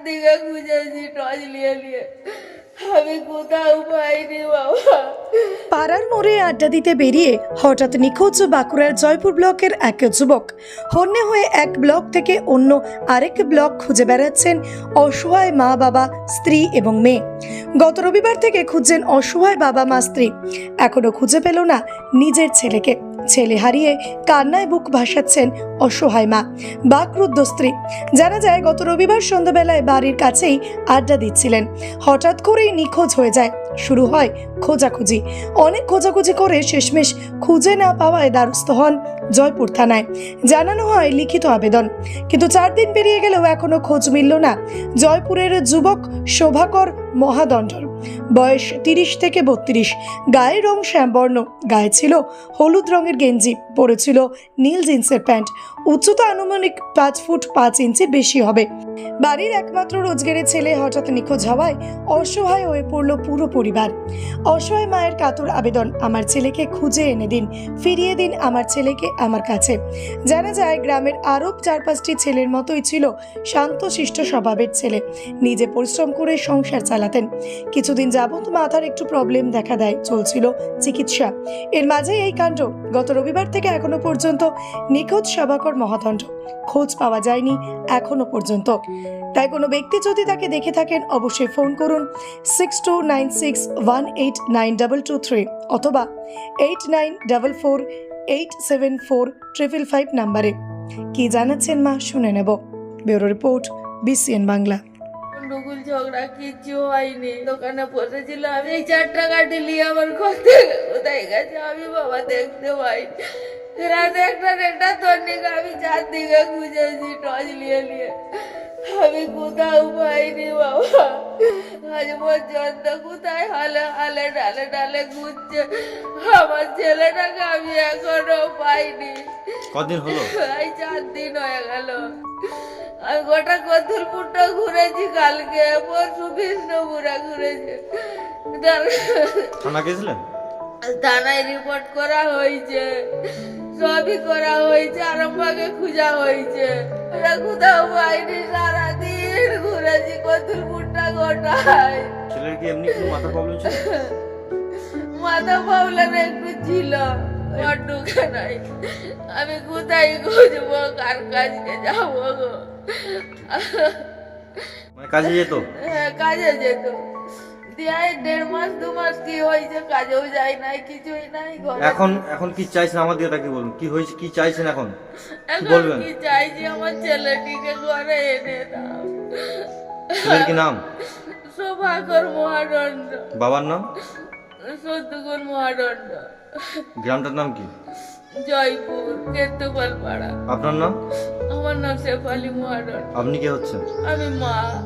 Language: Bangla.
চারদিকে খুঁজেছি, টর্চ নিয়ে নিয়ে। আমি কোথাও পাইনি, বাবা। পাড়ার মোড়ে আড্ডা দিতে বেরিয়ে হঠাৎ নিখোঁজ বাঁকুড়ার জয়পুর ব্লকের এক যুবক হন্যে হয়ে এক ব্লক থেকে অন্য আরেক ব্লক খুঁজে বেড়াচ্ছেন অসহায় মা বাবা, স্ত্রী এবং মেয়ে। গত রবিবার থেকে খুঁজছেন অসহায় বাবা, মা, স্ত্রী। এখনও খুঁজে পেল না নিজের ছেলেকে। ছেলে হারিয়ে কান্নায় বুক ভাসাচ্ছেন অসহায় মা। বাকরুদ্ধ স্ত্রী জানা যায়, গত রবিবার সন্ধ্যাবেলায় বাড়ির কাছেই আড্ডা দিচ্ছিলেন। হঠাৎ করেই নিখোঁজ হয়ে যায়। শুরু হয় খোঁজাখুঁজি। অনেক খোঁজাখুঁজি করে শেষমেশ খুঁজে না পাওয়ায় দ্বারস্থ হন জয়পুর থানায়। জানানো হয়, লিখিত আবেদন। কিন্তু চার দিন পেরিয়ে গেলেও এখনও খোঁজ মিলল না। জয়পুরের যুবক শোভাকর মহাদণ্ডর। বয়স তিরিশ থেকে বত্রিশ। গায়ের রং শ্যামবর্ণ, গায়ে ছিল হলুদ রঙের গেঞ্জি, পরেছিল নীল জিন্সের প্যান্ট। উচ্চতা আনুমানিক পাঁচ ফুট পাঁচ ইঞ্চি বেশি হবে। বাড়ির একমাত্র রোজগারের ছেলে হঠাৎ নিখোঁজ হওয়ায় অসহায় হয়ে পড়ল পুরো পরিবার। অসহায় মায়ের কাতর আবেদন আমার ছেলেকে খুঁজে এনে দিন, ফিরিয়ে দিন আমার ছেলেকে আমার কাছে। জানা যায়, গ্রামের আরও চার পাঁচটি ছেলের মতোই ছিল শান্ত, শিষ্ট স্বভাবের ছেলে। নিজে পরিশ্রম করে সংসার চালাতেন। কিছুদিন যাবত মাথার একটু প্রবলেম দেখা দেয়, চলছিল চিকিৎসা। এর মাঝে এই কাণ্ড, গত রবিবার থেকে এখনও পর্যন্ত নিখোঁজ সভাকর মহাদণ্ড। খোঁজ পাওয়া যায়নি এখনও পর্যন্ত। তাই কোনো ব্যক্তি যদি তাকে দেখে থাকেন, অবশ্যই ফোন করুন six two nine six one eight nine double two three অথবা eight nine double four eight seven four triple five নাম্বারে। কি জানাচ্ছেন মা, শুনে নেব। Bureau report, BCN Bangla. ঝগড়া কিচ্ছু হয়নি, দোকানে বসেছিল, আমি এই চার টাকা দিলি আমার কোথায় কোথায় গেছে? আমি বাবা দেখতে পাই রাতে একটা একটা তন্নিক আমি চারদিকে খুঁজেছি টর্চ নিয়ে নিয়ে। আমি কোথাও পাইনি বাবা। আজ পর্যন্ত কোথায় হালে হালে ডালে ডালে ঘুরছে। আমার ছেলেটাকে আমি এখনও পাইনি। কদিন হলো? এই চার দিন হয়ে গেল। আমি গোটা কতুলপুরটা ঘুরেছি কালকে পরশু বিষ্ণুপুরে ঘুরেছি। থানা গেছিলেন? থানায় রিপোর্ট করা হয়েছে। সবই করা হয়েছে আরম্ভকে খোঁজা হয়েছে। ওরা কোথাও পাইনি সারাদিন ঘুরেছি গোটায় ছেলের কি এমনি কোনো মাথা প্রবলেম ছিল? মাথা প্রবলেম একটু ছিল নাই। আমি কোথায় খুঁজবো কার কাজকে যাব গো? মানে কাজে যেত? হ্যাঁ, কাজে যেত। দেড় মাস দু মাস কি হয়েছে কাজেও যায় নাই কিছুই নাই এখন এখন কি চাইছেন আমার দিকে তাকে বলুন? কি হয়েছে কি চাইছেন এখন? এখন বলবেন? কি চাইছি আমার ছেলেটিকে ঘরে এনে দাও। ছেলের কি নাম? শোভাকর মহাদণ্ড বাবার নাম? সত্যগুণ মহাদণ্ড গ্রামটার নাম কি? জয়পুর কেতুপাল পাড়া আপনার নাম? আমার নাম শেফালি মহাদণ্ড আপনি কে হচ্ছেন? আমি মা।